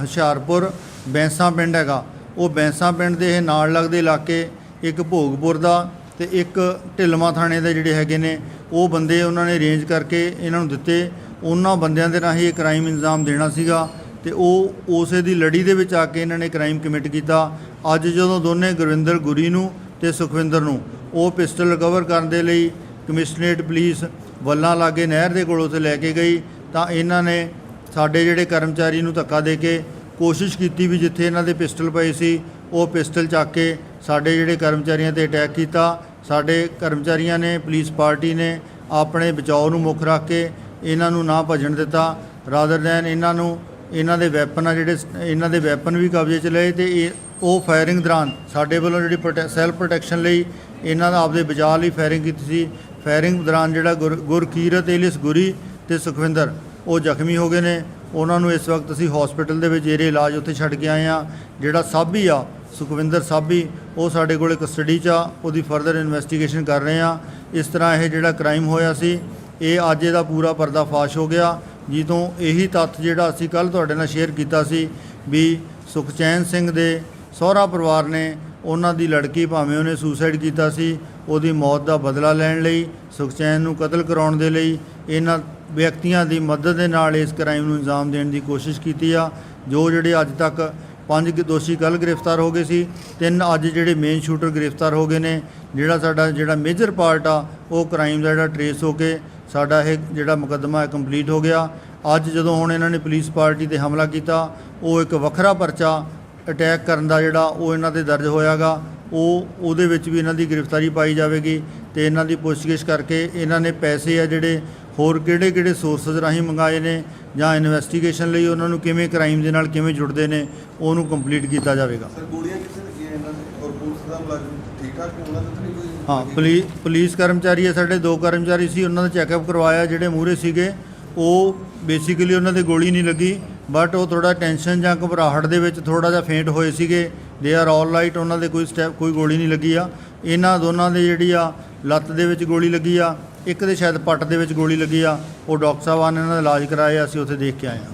ਹੁਸ਼ਿਆਰਪੁਰ, ਬੈਂਸਾਂ ਪਿੰਡ ਹੈਗਾ, ਉਹ ਬੈਂਸਾਂ ਪਿੰਡ ਦੇ ਇਹ ਨਾਲ ਲੱਗਦੇ ਇਲਾਕੇ, ਇੱਕ ਭੋਗਪੁਰ ਦਾ ਤੇ ਇੱਕ ਢਿਲਮਾ ਥਾਣੇ ਦੇ ਜਿਹੜੇ ਹੈਗੇ ਨੇ, ਉਹ ਬੰਦੇ ਉਹਨਾਂ ਨੇ ਰੇਂਜ ਕਰਕੇ ਇਹਨਾਂ ਨੂੰ ਦਿੱਤੇ। ਉਹਨਾਂ ਬੰਦਿਆਂ ਦੇ ਰਾਹੀਂ ਇਹ ਕ੍ਰਾਈਮ ਇੰਜ਼ਾਮ ਦੇਣਾ ਸੀਗਾ ਤੇ ਉਹ ਉਸੇ ਦੀ ਲੜੀ ਦੇ ਵਿੱਚ ਆ ਕੇ ਇਹਨਾਂ ਨੇ ਕ੍ਰਾਈਮ ਕਮਿਟ ਕੀਤਾ। ਅੱਜ ਜਦੋਂ ਦੋਨੇ ਗੁਰਵਿੰਦਰ ਗੁਰੀ ਨੂੰ ਤੇ ਸੁਖਵਿੰਦਰ ਨੂੰ, ਉਹ ਪਿਸਟਲ ਰਿਕਵਰ ਕਰਨ ਦੇ ਲਈ ਕਮਿਸ਼ਨਰੇਟ ਪੁਲਿਸ ਵੱਲਾਂ ਲਾਗੇ ਨਹਿਰ ਦੇ ਕੋਲੋਂ ਤੇ ਲੈ ਕੇ ਗਈ, ਤਾਂ ਇਹਨਾਂ ਨੇ ਸਾਡੇ ਜਿਹੜੇ ਕਰਮਚਾਰੀ ਨੂੰ ਧੱਕਾ ਦੇ ਕੇ ਕੋਸ਼ਿਸ਼ ਕੀਤੀ ਵੀ ਜਿੱਥੇ ਇਹਨਾਂ ਦੇ ਪਿਸਟਲ ਪਏ ਸੀ, ਉਹ ਪਿਸਟਲ ਚੱਕ ਕੇ ਸਾਡੇ ਜਿਹੜੇ ਕਰਮਚਾਰੀਆਂ ਤੇ ਅਟੈਕ ਕੀਤਾ। ਸਾਡੇ ਕਰਮਚਾਰੀਆਂ ਨੇ, ਪੁਲਿਸ ਪਾਰਟੀ ਨੇ ਆਪਣੇ ਬਚਾਓ ਨੂੰ ਮੁੱਖ ਰੱਖ ਕੇ ਇਹਨਾਂ ਨੂੰ ਨਾ ਭੱਜਣ ਦਿੱਤਾ। ਰਾਦਰ ਦੈਨ ਇਹਨਾਂ ਨੂੰ, ਇਹਨਾਂ ਦੇ ਵੈਪਨ ਆ ਜਿਹੜੇ, ਇਹਨਾਂ ਦੇ ਵੈਪਨ ਵੀ ਕਬਜ਼ੇ 'ਚ ਲਏ ਤੇ ਇਹ, ਉਹ ਫਾਇਰਿੰਗ ਦੌਰਾਨ ਸਾਡੇ ਵੱਲੋਂ ਜਿਹੜੀ ਸੈਲਫ ਪ੍ਰੋਟੈਕਸ਼ਨ ਲਈ ਇਹਨਾਂ ਦਾ ਆਪਦੇ ਬਚਾਅ ਲਈ ਫਾਇਰਿੰਗ ਕੀਤੀ ਸੀ। ਫਾਇਰਿੰਗ ਦੌਰਾਨ ਜਿਹੜਾ ਗੁਰ, ਗੁਰਕੀਰਤ ਏਲਿਸ ਗੁਰੀ ਤੇ ਸੁਖਵਿੰਦਰ ਉਹ ਜ਼ਖਮੀ ਹੋ ਗਏ ਨੇ। ਉਹਨਾਂ ਨੂੰ ਇਸ ਵਕਤ ਅਸੀਂ ਹਸਪੀਟਲ ਦੇ ਵਿੱਚ ਜਿਹੜੇ ਇਲਾਜ ਉੱਥੇ ਛੱਡ ਕੇ ਆਏ ਆ ਜਿਹੜਾ ਸਾਬੀ ਆ, ਸੁਖਵਿੰਦਰ ਸਾਬੀ ਉਹ ਸਾਡੇ ਕੋਲੇ ਕਸਟਡੀ 'ਚ ਆ, ਉਹਦੀ ਫਰਦਰ ਇਨਵੈਸਟੀਗੇਸ਼ਨ ਕਰ ਰਹੇ ਆ ਇਸ ਤਰ੍ਹਾਂ ਇਹ ਜਿਹੜਾ ਕ੍ਰਾਈਮ ਹੋਇਆ ਸੀ, ਇਹ ਅੱਜ ਇਹਦਾ ਪੂਰਾ ਪਰਦਾਫਾਸ਼ ਹੋ ਗਿਆ। ਜਿੱਦੋਂ ਇਹੀ ਤੱਥ ਜਿਹੜਾ ਅਸੀਂ ਕੱਲ ਤੁਹਾਡੇ ਨਾਲ ਸ਼ੇਅਰ ਕੀਤਾ ਸੀ ਵੀ ਸੁਖਚੈਨ ਸਿੰਘ ਦੇ ਸਹੁਰਾ ਪਰਿਵਾਰ ਨੇ ਉਹਨਾਂ ਦੀ ਲੜਕੀ ਭਾਵੇਂ ਉਹਨੇ ਸੁਸਾਈਡ ਕੀਤਾ ਸੀ, ਉਹਦੀ ਮੌਤ ਦਾ ਬਦਲਾ ਲੈਣ ਲਈ, ਸੁਖਚੈਨ ਨੂੰ ਕਤਲ ਕਰਾਉਣ ਦੇ ਲਈ, ਇਹਨਾਂ ਵਿਅਕਤੀਆਂ ਦੀ ਮਦਦ ਦੇ ਨਾਲ ਇਸ ਕ੍ਰਾਈਮ ਨੂੰ ਅੰਜਾਮ ਦੇਣ ਦੀ ਕੋਸ਼ਿਸ਼ ਕੀਤੀ ਆ, ਜੋ ਜਿਹੜੇ ਅੱਜ ਤੱਕ ਪੰਜ ਦੋਸ਼ੀ ਕੱਲ ਗ੍ਰਿਫਤਾਰ ਹੋ ਗਏ ਸੀ, ਤਿੰਨ ਅੱਜ ਜਿਹੜੇ ਮੇਨ ਸ਼ੂਟਰ ਗ੍ਰਿਫਤਾਰ ਹੋ ਗਏ ਨੇ, ਜਿਹੜਾ ਸਾਡਾ ਜਿਹੜਾ ਮੇਜਰ ਪਾਰਟ ਆ, ਉਹ ਕ੍ਰਾਈਮ ਦਾ ਜਿਹੜਾ ਟਰੇਸ ਹੋ ਕੇ ਸਾਡਾ ਇਹ ਜਿਹੜਾ ਮੁਕੱਦਮਾ ਹੈ ਕੰਪਲੀਟ ਹੋ ਗਿਆ। ਅੱਜ ਜਦੋਂ ਹੁਣ ਇਹਨਾਂ ਨੇ ਪੁਲਿਸ ਪਾਰਟੀ ਤੇ ਹਮਲਾ ਕੀਤਾ, ਉਹ ਇੱਕ ਵੱਖਰਾ ਪਰਚਾ ਅਟੈਕ ਕਰਨ ਦਾ ਜਿਹੜਾ ਉਹ ਇਹਨਾਂ ਤੇ ਦਰਜ ਹੋਇਆਗਾ, ਉਹ ਉਹਦੇ ਵਿੱਚ ਵੀ ਇਹਨਾਂ ਦੀ ਗ੍ਰਿਫਤਾਰੀ ਪਾਈ ਜਾਵੇਗੀ ਤੇ ਇਹਨਾਂ ਦੀ ਪੁੱਛਗਿੱਛ ਕਰਕੇ ਇਹਨਾਂ ਨੇ ਪੈਸੇ ਆ ਜਿਹੜੇ ਹੋਰ ਕਿਹੜੇ ਕਿਹੜੇ ਸੋਰਸਸ ਰਾਹੀਂ ਮੰਗਾਏ ਨੇ ਜਾਂ ਇਨਵੈਸਟੀਗੇਸ਼ਨ ਲਈ ਉਹਨਾਂ ਨੂੰ ਕਿਵੇਂ ਕ੍ਰਾਈਮ ਦੇ ਨਾਲ ਕਿਵੇਂ ਜੁੜਦੇ ਨੇ ਉਹਨੂੰ ਕੰਪਲੀਟ ਕੀਤਾ ਜਾਵੇਗਾ। ਸਰ ਗੋਲੀਆਂ ਕਿੱਥੇ ਲੱਗੀਆਂ ਇਹਨਾਂ ਦੇ? ਔਰ ਪੁਲਿਸ ਦਾ ਮੁਲਾਜ਼ਮ ਠੀਕ ਠਾਕ ਨੇ? ਉਹਨਾਂ ਦਾ ਤਾਂ ਨਹੀਂ ਕੋਈ ਹਾਂ ਪੁਲਿਸ ਪੁਲਿਸ ਕਰਮਚਾਰੀ ਹੈ ਸਾਡੇ ਦੋ ਕਰਮਚਾਰੀ ਸੀ ਉਹਨਾਂ ਦਾ ਚੈੱਕਅਪ ਕਰਵਾਇਆ ਜਿਹੜੇ ਮੂਹਰੇ ਸੀਗੇ ਉਹ ਬੇਸਿਕਲੀ ਉਹਨਾਂ ਦੇ ਗੋਲੀ ਨਹੀਂ ਲੱਗੀ ਬਟ ਉਹ ਥੋੜਾ ਟੈਨਸ਼ਨ ਜਾਂ ਘਬਰਾਹਟ ਦੇ ਵਿੱਚ ਥੋੜਾ ਜਿਹਾ ਫੇਂਟ ਹੋਏ ਸੀਗੇ ਦੇ ਆਰ ਆਲ ਰਾਈਟ ਉਹਨਾਂ ਦੇ ਕੋਈ ਸਟੈਪ ਕੋਈ ਗੋਲੀ ਨਹੀਂ ਲੱਗੀ ਆ। ਇਹਨਾਂ ਦੋਨਾਂ ਦੇ ਜਿਹੜੀ ਆ ਲੱਤ ਦੇ ਵਿੱਚ ਗੋਲੀ ਲੱਗੀ ਆ ਇੱਕ ਦੇ ਸ਼ਾਇਦ ਪੱਟ ਦੇ ਵਿੱਚ ਗੋਲੀ ਲੱਗੀ ਆ ਉਹ ਡਾਕਟਰ ਸਾਹਿਬਾਨ ਨੇ ਇਹਨਾਂ ਦਾ ਇਲਾਜ ਕਰਾਇਆ ਅਸੀਂ ਉੱਥੇ ਦੇਖ ਕੇ ਆਏ ਹਾਂ।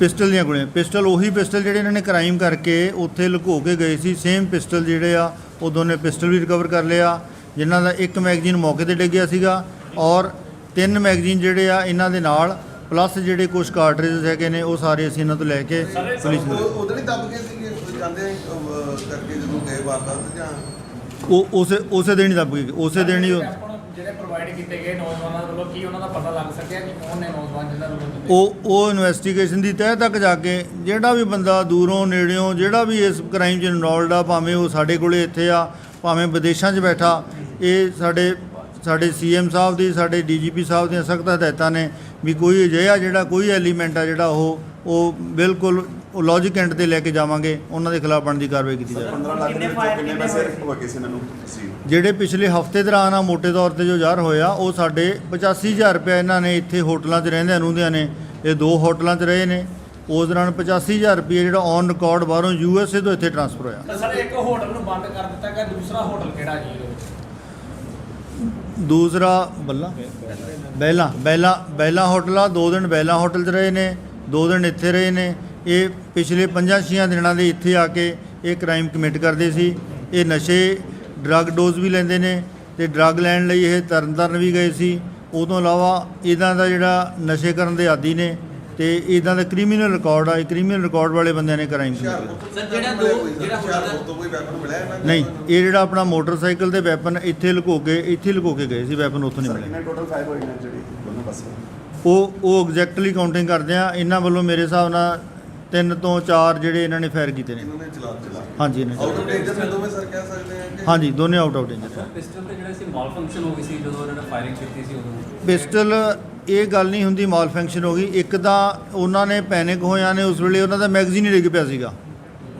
ਪਿਸਟਲ ਦੀਆਂ ਗੋਲੀਆਂ। ਪਿਸਟਲ ਉਹੀ ਪਿਸਟਲ ਜਿਹੜੇ ਇਹਨਾਂ ਨੇ ਕ੍ਰਾਈਮ ਕਰਕੇ ਉੱਥੇ ਲੁਕੋ ਕੇ ਗਏ ਸੀ। ਸੇਮ ਪਿਸਟਲ ਜਿਹੜੇ ਆ ਉਹ ਦੋਨੇ ਪਿਸਟਲ ਵੀ ਰਿਕਵਰ ਕਰ ਲਿਆ। ਜਿਨ੍ਹਾਂ ਦਾ ਇੱਕ ਮੈਗਜ਼ੀਨ ਮੌਕੇ ਤੇ ਡਿੱਗਿਆ ਸੀਗਾ ਔਰ ਤਿੰਨ ਮੈਗਜ਼ੀਨ ਜਿਹੜੇ ਆ ਇਹਨਾਂ ਦੇ ਨਾਲ ਪਲੱਸ ਜਿਹੜੇ ਕੁਝ ਕਾਰਟ੍ਰਿਜਸ ਹੈਗੇ ਨੇ ਉਹ ਸਾਰੇ ਅਸੀਂ ਇਹਨਾਂ ਤੋਂ ਲੈ ਕੇ ਪੁਲਿਸ ਨੂੰ ਉਦੋਂ ਹੀ ਦੱਬ ਗਏ ਸੀਗੇ ਜਾਂਦੇ ਕਰਕੇ ਜਦੋਂ ਗਏ ਵਾਰਦਾਤ ਜਾਂ ਉਹ ਉਸੇ ਉਸੇ ਦਿਨ ਹੀ ਦੱਬ ਗਏ ਉਸੇ ਦਿਨ ਹੀ ਉਹ- ਆਪਾਂ ਨੂੰ ਜਿਹੜੇ ਪ੍ਰੋਵਾਈਡ ਕੀਤੇ ਗਏ ਨੌਜਵਾਨਾਂ ਵੱਲੋਂ ਕੀ ਉਹਨਾਂ ਦਾ ਪਤਾ ਲੱਗ ਸਕਿਆ ਕਿ ਕੌਣ ਨੇ ਨੌਜਵਾਨ ਜਿਨ੍ਹਾਂ ਵੱਲੋਂ ਦਿੱਤੇ ਉਹ ਉਹ ਇਨਵੈਸਟੀਗੇਸ਼ਨ ਦੀ ਤਹਿ ਤੱਕ ਜਾ ਕੇ ਜਿਹੜਾ ਵੀ ਬੰਦਾ ਦੂਰੋਂ ਨੇੜਿਓਂ ਜਿਹੜਾ ਵੀ ਇਸ ਕ੍ਰਾਈਮ 'ਚ ਇਨਵੋਲਡ ਆ ਭਾਵੇਂ ਉਹ ਸਾਡੇ ਕੋਲੇ ਇੱਥੇ ਆ ਭਾਵੇਂ ਵਿਦੇਸ਼ਾਂ 'ਚ ਬੈਠਾ ਇਹ ਸਾਡੇ ਸਾਡੇ ਸੀਐਮ ਸਾਹਿਬ ਦੀ ਸਾਡੇ ਡੀਜੀਪੀ ਸਾਹਿਬ ਦੀਆਂ ਸਖਤ ਹਦਾਇਤਾਂ ਨੇ ਵੀ ਕੋਈ ਅਜਿਹਾ ਜਿਹੜਾ ਕੋਈ ਐਲੀਮੈਂਟ ਆ ਜਿਹੜਾ ਉਹ ਉਹ ਬਿਲਕੁਲ ਉਹ ਲੌਜੀਕ ਐਂਡ ਤੇ ਲੈ ਕੇ ਜਾਵਾਂਗੇ ਉਹਨਾਂ ਦੇ ਖਿਲਾਫ ਬਣਦੀ ਕਾਰਵਾਈ ਕੀਤੀ ਜਾਵੇ। 15 ਲੱਖ ਦੇ ਵਿੱਚੋਂ ਕਿੰਨੇ ਪੈਸੇ ਹੋਏ ਕਿਸੇ ਨੂੰ ਸੀ ਜਿਹੜੇ ਪਿਛਲੇ ਹਫ਼ਤੇ ਦੌਰਾਨ ਆ ਮੋٹے ਤੌਰ ਤੇ ਜੋ ਜ਼ਾਹਰ ਹੋਇਆ ਉਹ ਸਾਡੇ 85000 ਰੁਪਏ ਇਹਨਾਂ ਨੇ ਇੱਥੇ ਹੋਟਲਾਂ 'ਚ ਰਹਿੰਦਿਆਂ ਰਹਿੰਦਿਆਂ ਨੇ ਇਹ ਦੋ ਹੋਟਲਾਂ 'ਚ ਰਹੇ ਨੇ। ਉਸ ਦੌਰਾਨ 85000 ਰੁਪਏ ਜਿਹੜਾ ਔਨ ਰਿਕਾਰਡ ਬਾਹਰੋਂ ਯੂਐਸਏ ਤੋਂ ਇੱਥੇ ਟ੍ਰਾਂਸਫਰ ਹੋਇਆ। ਸਰ ਇੱਕ ਹੋਟਲ ਨੂੰ ਬੰਦ ਕਰ ਦਿੱਤਾ ਗਿਆ ਦੂਸਰਾ ਹੋਟਲ ਕਿਹੜਾ ਜੀ ਦੂਸਰਾ ਬੱਲਾ? ਬੈਲਾ। ਬੈਲਾ ਬੈਲਾ ਹੋਟਲ ਆ ਦੋ ਦਿਨ ਬੈਲਾ ਹੋਟਲ 'ਚ ਰਹੇ ਨੇ ਦੋ ਦਿਨ ਇੱਥੇ ਰਹੇ ਨੇ। ਇਹ ਪਿਛਲੇ 5-6 ਦਿਨਾਂ ਦੇ ਇੱਥੇ ਆ ਕੇ ਇਹ ਕ੍ਰਾਈਮ ਕਮਿਟ ਕਰਦੇ ਸੀ। ਇਹ ਨਸ਼ੇ ਡਰੱਗ ਡੋਜ਼ ਵੀ ਲੈਂਦੇ ਨੇ ਤੇ ਡਰੱਗ ਲੈਣ ਲਈ ਇਹ ਤਰਨਤਾਰਨ ਵੀ ਗਏ ਸੀ। ਉਹ ਤੋਂ ਇਲਾਵਾ ਇਹਨਾਂ ਦਾ ਜਿਹੜਾ ਨਸ਼ੇ ਕਰਨ ਦੇ ਆਦੀ ਨੇ ਤੇ ਇਦਾਂ ਦਾ ਕ੍ਰਿਮੀਨਲ ਰਿਕਾਰਡ ਆ ਇਹ ਕ੍ਰਿਮੀਨਲ ਰਿਕਾਰਡ ਵਾਲੇ ਬੰਦਿਆਂ ਨੇ ਕ੍ਰਾਈਮ ਕੀਤਾ ਸਰ ਜਿਹੜਾ ਦੋ ਜਿਹੜਾ ਹੁਸ਼ਿਆਰਪੁਰ ਤੋਂ ਕੋਈ ਵੈਪਨ ਮਿਲਿਆ ਇਹਨਾਂ ਨਹੀਂ ਇਹ ਜਿਹੜਾ ਆਪਣਾ ਮੋਟਰਸਾਈਕਲ ਦੇ ਵੈਪਨ ਇੱਥੇ ਲੁਕੋ ਕੇ ਇੱਥੇ ਲੁਕੋ ਕੇ ਗਏ ਸੀ ਵੈਪਨ ਉੱਥੋਂ ਨਹੀਂ ਮਿਲੇ ਟੋਟਲ ਫਾਇਰ ਹੋਏ ਨੇ ਜਿਹੜੀ ਦੋਨੋਂ ਪਾਸੇ? ਉਹ ਉਹ ਐਗਜ਼ੈਕਟਲੀ ਕਾਊਂਟਿੰਗ ਕਰਦੇ ਆ ਇਹਨਾਂ ਵੱਲੋਂ ਮੇਰੇ ਹਿਸਾਬ ਨਾਲ ਤਿੰਨ ਤੋਂ ਚਾਰ ਜਿਹੜੇ ਇਹਨਾਂ ਨੇ ਫਾਇਰ ਕੀਤੇ ਨੇ। ਇਹਨਾਂ ਨੇ ਚਲਾ ਚਲਾ ਹਾਂਜੀ ਇਹਨਾਂ ਆਊਟ ਆਫ ਡੇਂਜਰ ਨੇ ਦੋਵੇਂ ਸਰ ਕਹਿ ਸਕਦੇ ਆ ਕਿ ਹਾਂਜੀ ਦੋਨੇ ਆਊਟ ਆਫ ਡੇਂਜਰ ਪਿਸਟਲ ਤੇ ਜਿਹੜਾ ਸੀ ਮਾਲ ਫੰਕਸ਼ਨ ਹੋ ਗਈ ਸੀ ਜਦੋਂ ਉਹਨਾਂ ਨੇ ਫਾਇਰਿੰਗ ਕੀਤੀ ਸੀ ਉਦੋਂ? ਪਿਸਟਲ ਇਹ ਗੱਲ ਨਹੀਂ ਹੁੰਦੀ ਮਾਲ ਫੰਕਸ਼ਨ ਹੋ ਗਈ। ਇੱਕ ਤਾਂ ਉਹਨਾਂ ਨੇ ਪੈਨਿਕ ਹੋਇਆਂ ਨੇ ਉਸ ਵੇਲੇ ਉਹਨਾਂ ਦਾ ਮੈਗਜ਼ੀਨ ਹੀ ਡਿੱਗ ਪਿਆ ਸੀਗਾ।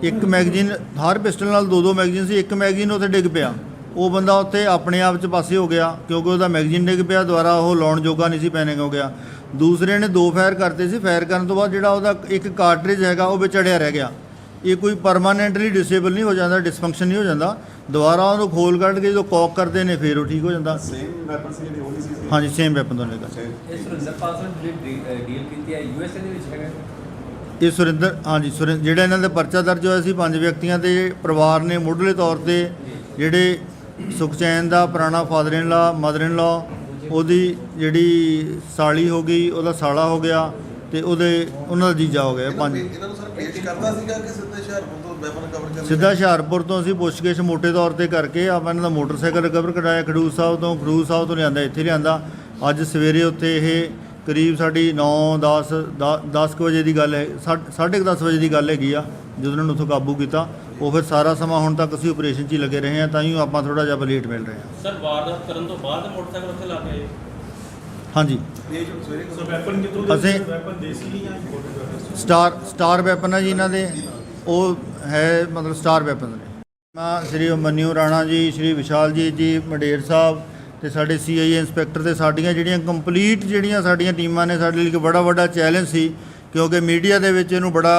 ਇੱਕ ਮੈਗਜ਼ੀਨ ਹਰ ਪਿਸਟਲ ਨਾਲ ਦੋ ਦੋ ਮੈਗਜ਼ੀਨ ਸੀ। ਇੱਕ ਮੈਗਜ਼ੀਨ ਉੱਥੇ ਡਿੱਗ ਪਿਆ। ਉਹ ਬੰਦਾ ਉੱਥੇ ਆਪਣੇ ਆਪ 'ਚ ਪਾਸੇ ਹੋ ਗਿਆ ਕਿਉਂਕਿ ਉਹਦਾ ਮੈਗਜ਼ੀਨ ਡਿੱਗ ਪਿਆ ਦੁਬਾਰਾ ਉਹ ਲਾਉਣ ਜੋਗਾ ਨਹੀਂ ਸੀ ਪੈਨਿਕ ਹੋ ਗਿਆ। ਦੂਸਰੇ ਨੇ ਦੋ ਫਾਇਰ ਕਰਤੇ ਸੀ। ਫਾਇਰ ਕਰਨ ਤੋਂ ਬਾਅਦ ਜਿਹੜਾ ਉਹਦਾ ਇੱਕ ਕਾਰਟ੍ਰਿਜ ਹੈਗਾ ਉਹ ਵਿਚੜਿਆ ਰਹਿ ਗਿਆ। ਇਹ ਕੋਈ ਪਰਮਾਨੈਂਟਲੀ ਡਿਸੇਬਲ ਨਹੀਂ ਹੋ ਜਾਂਦਾ ਡਿਸਫੰਕਸ਼ਨ ਨਹੀਂ ਹੋ ਜਾਂਦਾ। ਦੁਬਾਰਾ ਉਹਨੂੰ ਖੋਲ ਕੱਢ ਕੇ ਜਦੋਂ ਕੌਕ ਕਰਦੇ ਨੇ ਫਿਰ ਉਹ ਠੀਕ ਹੋ ਜਾਂਦਾ। ਸੇਮ ਵੈਪਨ ਸੀ ਜਿਹੜੇ ਉਹੀ ਸੀ ਹਾਂਜੀ ਸੇਮ ਵੈਪਨ ਇਹ ਜਿਹੜੀ ਡੀਲ ਕੀਤੀ ਹੈ ਯੂਐਸਏ ਦੇ ਵਿੱਚ ਹੈਗਾ? ਇਹ ਸੁਰਿੰਦਰ ਹਾਂਜੀ ਸੁਰਿੰ ਜਿਹੜਾ ਇਹਨਾਂ ਦੇ ਪਰਚਾ ਦਰਜ ਹੋਇਆ ਸੀ ਪੰਜ ਵਿਅਕਤੀਆਂ ਤੇ ਪਰਿਵਾਰ ਨੇ ਮੁੱਢਲੇ ਤੌਰ ਤੇ ਜਿਹੜੇ ਸੁਖਚੈਨ ਦਾ ਪੁਰਾਣਾ father in law mother in ਲਾ ਉਹਦੀ ਜਿਹੜੀ ਸਾਲੀ ਹੋ ਗਈ ਉਹਦਾ ਸਾਲਾ ਹੋ ਗਿਆ ਤੇ ਉਹਦੇ ਉਹਨਾਂ ਦਾ ਜੀਜਾ ਹੋ ਗਿਆ ਪੰਜ। ਇਹਨਾਂ ਨੂੰ ਸਰ ਪੇਸ਼ ਕਰਦਾ ਸੀਗਾ ਕਿ ਸਿੱਧੇ ਹੁਸ਼ਿਆਰਪੁਰ ਤੋਂ ਵੈਪਨ ਕਵਰ ਕਰ ਸਿੱਧਾ ਹੁਸ਼ਿਆਰਪੁਰ ਤੋਂ ਅਸੀਂ ਪੁੱਛਗਿੱਛ ਮੋਟੇ ਤੌਰ ਤੇ ਕਰਕੇ ਆਪਾਂ ਇਹਨਾਂ ਦਾ ਮੋਟਰਸਾਈਕਲ ਰਿਕਵਰ ਕਰਾਇਆ ਖਡੂਰ ਸਾਹਿਬ ਤੋਂ ਖਡੂਰ ਸਾਹਿਬ ਤੋਂ ਲਿਆਂਦਾ ਇੱਥੇ ਲਿਆਂਦਾ। ਅੱਜ ਸਵੇਰੇ ਉੱਤੇ ਇਹ ਕਰੀਬ ਸਾਡੀ 9 10 10 ਵਜੇ ਦੀ ਗੱਲ ਹੈ 10:30 ਵਜੇ ਦੀ ਗੱਲ ਹੈਗੀ ਆ ਜਦੋਂ ਉਹਨਾਂ ਨੂੰ ਉੱਥੋਂ ਕਾਬੂ ਕੀਤਾ। ਉਹ ਫਿਰ ਸਾਰਾ ਸਮਾਂ ਹੁਣ ਤੱਕ ਅਸੀਂ ਆਪਰੇਸ਼ਨ 'ਚ ਹੀ ਲੱਗੇ ਰਹੇ ਹਾਂ ਤਾਂ ਹੀ ਆਪਾਂ ਥੋੜਾ ਜਿਹਾ ਲੇਟ ਮਿਲ ਰਹੇ ਹਾਂ। ਸਰ ਵਾਰਦਾਤ ਕਰਨ ਤੋਂ ਬਾਅਦ ਮੋਟਰਸਾਈਕਲ ਉੱਥੇ ਲਾ ਕੇ ਹਾਂਜੀ। ਇਹ ਸਵੇਰੇ ਸੋ ਵੈਪਨ ਕਿਤੋਂ ਅਸੀਂ ਵੈਪਨ ਦੇਸੀ ਜਾਂ ਇੰਪੋਰਟਡ ਸਟਾਰ ਸਟਾਰ ਵੈਪਨ ਹੈ ਜੀ ਇਹਨਾਂ ਦੇ। ਉਹ ਹੈ ਮਤਲਬ ਸਟਾਰ ਵੈਪਨ ਨੇ ਮੈਂ ਸ਼੍ਰੀ ਮਨਿਊ ਰਾਣਾ ਜੀ ਸ਼੍ਰੀ ਵਿਸ਼ਾਲ ਜੀ ਜੀ ਮੰਡੇਰ ਸਾਹਿਬ ਤੇ ਸਾਡੇ ਸੀਆਈ ਇੰਸਪੈਕਟਰ ਤੇ ਸਾਡੀਆਂ ਜਿਹੜੀਆਂ ਕੰਪਲੀਟ ਜਿਹੜੀਆਂ ਸਾਡੀਆਂ ਟੀਮਾਂ ਨੇ ਸਾਡੇ ਲਈ ਇੱਕ ਬੜਾ ਵੱਡਾ ਚੈਲੰਜ ਸੀ ਕਿਉਂਕਿ ਮੀਡੀਆ ਦੇ ਵਿੱਚ ਇਹਨੂੰ ਬੜਾ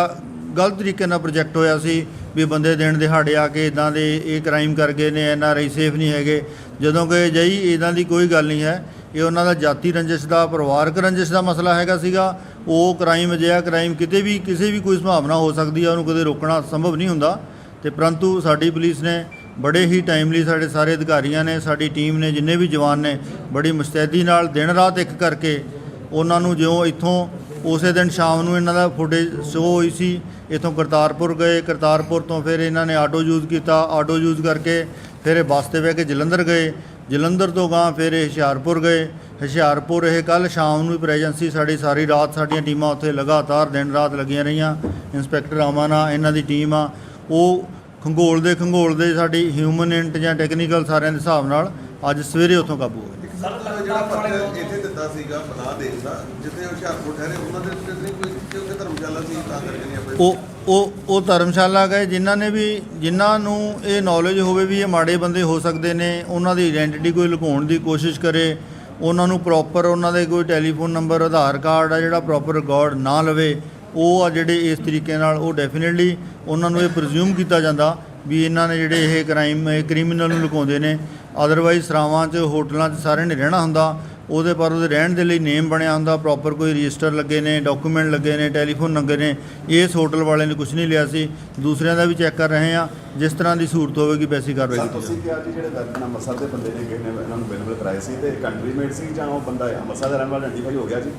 ਗਲਤ ਤਰੀਕੇ ਨਾਲ ਪ੍ਰੋਜੈਕਟ ਹੋਇਆ ਸੀ ਵੀ ਬੰਦੇ ਦਿਨ ਦਿਹਾੜੇ ਆ ਕੇ ਇਦਾਂ ਦੇ ਇਹ ਕ੍ਰਾਈਮ ਕਰ ਗਏ ਨੇ ਐਨ ਆਰ ਆਈ ਸੇਫ ਨਹੀਂ ਹੈਗੇ। ਜਦੋਂ ਕਿ ਜਈ ਇਦਾਂ ਦੀ ਕੋਈ ਗੱਲ ਨਹੀਂ ਹੈ। ਇਹ ਉਹਨਾਂ ਦਾ ਜਾਤੀ ਰੰਜਿਸ਼ ਦਾ, ਪਰਿਵਾਰਕ ਰੰਜਿਸ਼ ਦਾ ਮਸਲਾ ਹੈਗਾ ਸੀਗਾ। ਉਹ ਕ੍ਰਾਈਮ ਅਜਿਹਾ ਕ੍ਰਾਈਮ ਕਿਤੇ ਵੀ, ਕਿਸੇ ਵੀ ਕੋਈ ਸੰਭਾਵਨਾ ਹੋ ਸਕਦੀ ਹੈ, ਉਹਨੂੰ ਕਦੇ ਰੋਕਣਾ ਸੰਭਵ ਨਹੀਂ ਹੁੰਦਾ। ਤੇ ਪਰੰਤੂ ਸਾਡੀ ਪੁਲਿਸ ਨੇ ਬੜੇ ਹੀ ਟਾਈਮਲੀ ਸਾਡੇ ਸਾਰੇ ਅਧਿਕਾਰੀਆਂ ਨੇ, ਸਾਡੀ ਟੀਮ ਨੇ, ਜਿੰਨੇ ਵੀ ਜਵਾਨ ਨੇ, ਬੜੀ ਮੁਸਤੈਦੀ ਨਾਲ ਦਿਨ ਰਾਤ ਇੱਕ ਕਰਕੇ ਉਹਨਾਂ ਨੂੰ ਜਿਉਂ ਇੱਥੋਂ ਉਸੇ ਦਿਨ ਸ਼ਾਮ ਨੂੰ ਇਹਨਾਂ ਦਾ ਫੁਟੇਜ ਸ਼ੋ ਹੋਈ ਸੀ। ਇੱਥੋਂ ਕਰਤਾਰਪੁਰ ਗਏ। ਕਰਤਾਰਪੁਰ ਤੋਂ ਫਿਰ ਇਹਨਾਂ ਨੇ ਆਟੋ ਯੂਜ਼ ਕੀਤਾ। ਆਟੋ ਯੂਜ਼ ਕਰਕੇ ਫਿਰ ਇਹ ਬੱਸ ਤੇ ਬਹਿ ਕੇ ਜਲੰਧਰ ਗਏ। ਜਲੰਧਰ ਤੋਂ ਗਾਂ ਫਿਰ ਇਹ ਹੁਸ਼ਿਆਰਪੁਰ ਗਏ। ਹੁਸ਼ਿਆਰਪੁਰ ਇਹ ਕੱਲ ਸ਼ਾਮ ਨੂੰ ਪ੍ਰੈਜੈਂਸੀ ਸਾਡੀ ਸਾਰੀ ਰਾਤ ਸਾਡੀਆਂ ਟੀਮਾਂ ਉੱਥੇ ਲਗਾਤਾਰ ਦਿਨ ਰਾਤ ਲੱਗੀਆਂ ਰਹੀਆਂ। ਇੰਸਪੈਕਟਰ ਅਮਨ ਆ, ਇਹਨਾਂ ਦੀ ਟੀਮ ਆ। ਉਹ ਖੰਗੋਲ ਦੇ ਖੰਗੋਲ ਦੇ ਸਾਡੀ ਹਿਊਮਨ ਇੰਟ ਜਾਂ ਟੈਕਨੀਕਲ ਸਾਰਿਆਂ ਦੇ ਹਿਸਾਬ ਨਾਲ ਅੱਜ ਸਵੇਰੇ ਉੱਥੋਂ ਕਾਬੂ ਹੋਏ ਸਰ ਜਿਹੜਾ ਸੀਗਾ ਬਣਾ ਦੇਣ ਜਿੱਥੇ ਹੁਸ਼ਿਆਰਪੁਰ ਠਹਿਰੇ, ਉਹਨਾਂ ਦੇ ਉੱਤੇ ਨਹੀਂ ਕੋਈ ਕਿਉਂਕਿ ਧਰਮਸ਼ਾਲਾ ਸੀ, ਤਾਂ ਕਰਕੇ ਨਹੀਂ ਆਪਣੇ ਉਹ ਉਹ ਉਹ ਧਰਮਸ਼ਾਲਾ ਗਏ, ਜਿਨ੍ਹਾਂ ਨੇ ਵੀ, ਜਿਨ੍ਹਾਂ ਨੂੰ ਇਹ ਨੌਲੇਜ ਹੋਵੇ ਵੀ ਇਹ ਮਾੜੇ ਬੰਦੇ ਹੋ ਸਕਦੇ ਨੇ, ਉਹਨਾਂ ਦੀ ਆਇਡੈਂਟੀਟੀ ਕੋਈ ਲੁਕਾਉਣ ਦੀ ਕੋਸ਼ਿਸ਼ ਕਰੇ, ਉਹਨਾਂ ਨੂੰ ਪ੍ਰੋਪਰ ਉਹਨਾਂ ਦੇ ਕੋਈ ਟੈਲੀਫੋਨ ਨੰਬਰ ਆਧਾਰ ਕਾਰਡ ਆ ਜਿਹੜਾ ਪ੍ਰੋਪਰ ਰਿਕਾਰਡ ਨਾ ਲਵੇ, ਉਹ ਆ ਜਿਹੜੇ ਇਸ ਤਰੀਕੇ ਨਾਲ, ਉਹ ਡੈਫੀਨਿਟਲੀ ਉਹਨਾਂ ਨੂੰ ਇਹ ਪ੍ਰਜ਼ਿਊਮ ਕੀਤਾ ਜਾਂਦਾ ਵੀ ਇਹਨਾਂ ਨੇ ਜਿਹੜੇ ਇਹ ਕ੍ਰਾਈਮ ਇਹ ਕ੍ਰਿਮੀਨਲ ਨੂੰ ਲੁਕਾਉਂਦੇ ਨੇ ਅਦਰਵਾਈਜ਼ ਸਰਾਵਾਂ 'ਚ, ਹੋਟਲਾਂ 'ਚ ਸਾਰਿਆਂ ਨੇ ਰਹਿਣਾ ਹੁੰਦਾ ਉਹਦੇ ਪਰ ਉਹਦੇ ਰਹਿਣ ਦੇ ਲਈ ਨੇਮ ਬਣਿਆ ਹੁੰਦਾ ਪ੍ਰੋਪਰ ਕੋਈ ਰਜਿਸਟਰ ਲੱਗੇ ਨੇ ਡਾਕੂਮੈਂਟ ਲੱਗੇ ਨੇ ਟੈਲੀਫੋਨ ਲੱਗੇ ਨੇ ਇਸ ਹੋਟਲ ਵਾਲੇ ਨੇ ਕੁਝ ਨਹੀਂ ਲਿਆ ਸੀ। ਦੂਸਰਿਆਂ ਦਾ ਵੀ ਚੈੱਕ ਕਰ ਰਹੇ ਆ ਜਿਸ ਤਰ੍ਹਾਂ ਦੀ ਸਹੂਲਤ ਹੋਵੇਗੀ ਵੈਸੀ ਕਾਰਵਾਈ ਕੀਤੀ ਤੁਸੀਂ ਕਿਹਾ ਜੀ ਜਿਹੜੇ ਵੈਪਨ ਅੰਮ੍ਰਿਤਸਰ ਦੇ ਬੰਦੇ ਨੇ ਕਿਸੇ ਨੇ ਇਹਨਾਂ ਨੂੰ ਅਵੇਲੇਬਲ ਕਰਾਏ ਸੀ ਤੇ ਕੰਟਰੀ ਮੇਡ ਸੀ ਜਾਂ ਉਹ ਬੰਦਾ ਅੰਮ੍ਰਿਤਸਰ ਦਾ ਰਹਿਣ ਵਾਲਾ ਆਇਡੈਂਟੀਫਾਈ ਹੋ ਗਿਆ ਜੀ?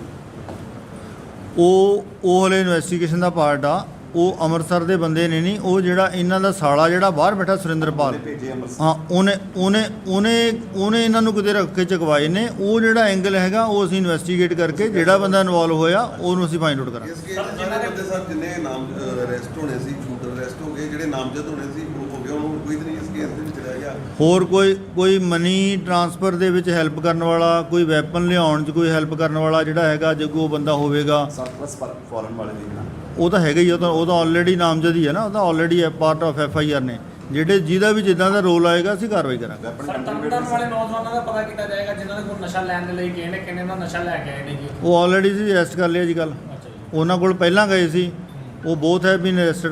ਉਹ ਉਹ ਹਲੇ ਇਨਵੈਸਟੀਗੇਸ਼ਨ ਦਾ ਪਾਰਟ ਆ। ਉਹ ਅੰਮ੍ਰਿਤਸਰ ਦੇ ਬੰਦੇ ਨੇ ਨਹੀਂ ਉਹ ਜਿਹੜਾ ਇਹਨਾਂ ਦਾ ਸਾਲਾ ਜਿਹੜਾ ਬਾਹਰ ਬੈਠਾ ਸੁਰਿੰਦਰਪਾਲ। ਹਾਂ ਉਹਨੇ ਉਹਨੇ ਉਹਨੇ ਉਹਨੇ ਇਹਨਾਂ ਨੂੰ ਕਿਤੇ ਰੱਖ ਕੇ ਚਕਵਾਏ ਨੇ। ਉਹ ਜਿਹੜਾ ਐਂਗਲ ਹੈਗਾ ਉਹ ਅਸੀਂ ਇਨਵੈਸਟੀਗੇਟ ਕਰਕੇ ਜਿਹੜਾ ਬੰਦਾ ਇਨਵੋਲਵ ਹੋਇਆ ਉਹਨੂੰ ਅਸੀਂ ਫਾਈਂਡ ਆਊਟ ਕਰਾਂਗੇ। ਇਸ ਕੇਸ ਦੇ ਸਾਰੇ ਬੰਦੇ ਸਰ ਜਿੰਨੇ ਨਾਮ ਅਰੈਸਟ ਹੋਣੇ ਸੀ ਸ਼ੂਟਰ ਅਰੈਸਟ ਹੋ ਗਏ ਜਿਹੜੇ ਨਾਮਜ਼ਦ ਹੋਣੇ ਸੀ ਉਹ ਹੋ ਗਏ ਉਹਨੂੰ ਕੋਈ ਨਹੀਂ ਇਸ ਕੇਸ ਦੇ ਵਿੱਚ ਰਹਿ ਗਿਆ। ਹੋਰ ਕੋਈ ਕੋਈ ਮਨੀ ਟ੍ਰਾਂਸਫਰ ਦੇ ਵਿੱਚ ਹੈਲਪ ਕਰਨ ਵਾਲਾ ਕੋਈ ਵੈਪਨ ਲਿਆਉਣ 'ਚ ਕੋਈ ਹੈਲਪ ਕਰਨ ਵਾਲਾ ਜਿਹੜਾ ਹੈਗਾ ਜੇ ਕੋਈ ਉਹ ਬੰਦਾ ਹੋਵੇਗਾ। ਸਰਪਲਸ ਫੋਰਨ ਵਾਲੇ ਦੀ ਨਾ ਉਹ ਤਾਂ ਹੈਗਾ ਹੀ ਉਹ ਤਾਂ ਉਹ ਤਾਂ ਆਲਰੇਡੀ ਨਾਮਜ਼ਦ ਹੀ ਨਾ ਉਹ ਤਾਂ ਆਲਰੇਡੀ ਹੈ part of F I R ਨੇ। ਜਿਹੜੇ ਜਿਹਦਾ ਵੀ ਜਿੱਦਾਂ ਦਾ ਰੋਲ ਆਏਗਾ ਅਸੀਂ ਕਾਰਵਾਈ ਕਰਾਂਗੇ। Weapon sir country Tarn Taran made ਵਾਲੇ ਨੌਜਵਾਨਾਂ ਦਾ ਪਤਾ ਕੀਤਾ ਜਾਏਗਾ ਜਿਨ੍ਹਾਂ ਦੇ ਕੋਲ ਨਸ਼ਾ ਲੈਣ ਦੇ ਲਈ ਗਏ ਨੇ ਕਿੰਨੇ ਦਾ ਨਸ਼ਾ ਲੈ ਕੇ ਆਏ ਨੇ ਜੀ। ਉਹ ਆਲਰੇਡੀ ਸੀ ਅਰੈਸਟ ਕਰ ਲਿਆ ਜੀ ਕੱਲ ਉਹਨਾਂ ਕੋਲ ਪਹਿਲਾਂ ਗਏ ਸੀ। ਉਹ ਬੋਥ ਹੈ ਬੀਨ ਅਰੈਸਟਡ